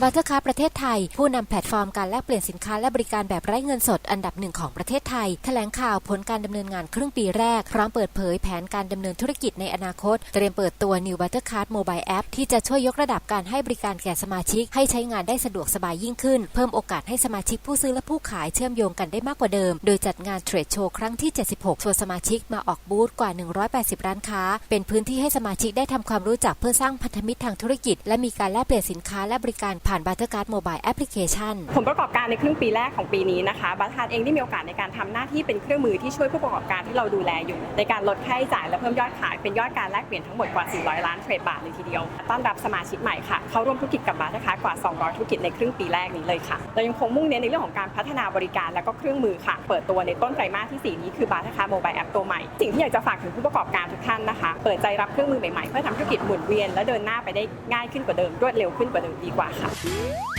บัตเตอร์คาร์ประเทศไทย ผู้นำแพลตฟอร์มการแลกเปลี่ยนสินค้าและบริการแบบไร้เงินสดอันดับหนึ่งของประเทศไทยแถลงข่าวผลการดำเนินงานครึ่งปีแรก พร้อมเปิดเผยแผนการดำเนินธุรกิจในอนาคต เตรียมเปิดตัว New Buttercard Mobile App ที่จะช่วยยกระดับการให้บริการแก่สมาชิก ให้ใช้งานได้สะดวกสบายยิ่งขึ้น เพิ่มโอกาสให้สมาชิกผู้ซื้อและผู้ขายเชื่อมโยงกันได้มากกว่าเดิม โดยจัดงานเทรดโชว์ครั้งที่ 76ชวนสมาชิกมาออกบูธกว่า 180 ร้านค้า เป็นพื้นที่ให้สมาชิกได้ทำความรู้จักเพื่อสร้างพันธมิตรทางธุรกิจ และมีการแลกเปลี่ยนสินค้าและบริการผ่าน Buttercard Mobile Application ผลประกอบการในครึ่งปีแรกของปีนี้นะคะบัตทานเองได้มีโอกาสในการทำหน้าที่เป็นเครื่องมือที่ช่วยผู้ประกอบการที่เราดูแลอยู่ ในการลดค่าใช้จ่ายและเพิ่มยอดขายเป็นยอดการแลกเปลี่ยนทั้งหมดกว่า 400 ล้านเทรดบาทเลยทีเดียว ต้อนรับสมาชิกใหม่ค่ะ เข้าร่วมธุรกิจกับบัตนะคะกว่า 200 ธุรกิจในครึ่งปีแรกนี้เลยค่ะเรายังคงมุ่งเน้นในเรื่องของการพัฒนาบริการและก็เครื่องมือค่ะ เปิดตัวในต้นไตรมาสที่ 4 นี้คือบัตนะคะโมบายแอปตัวใหม่ สิ่งที่อยากจะฝากถึงผู้ประกอบการทุกท่านนะคะ เปิดใจรับเครื่องมือใหม่ๆ เพื่อทำธุรกิจหมุนเวียนและเดินหน้าไปได้ง่ายขึ้นกว่าเดิมรวดเร็วขึ้นกว่าเดิมดีกว่าค่ะ Música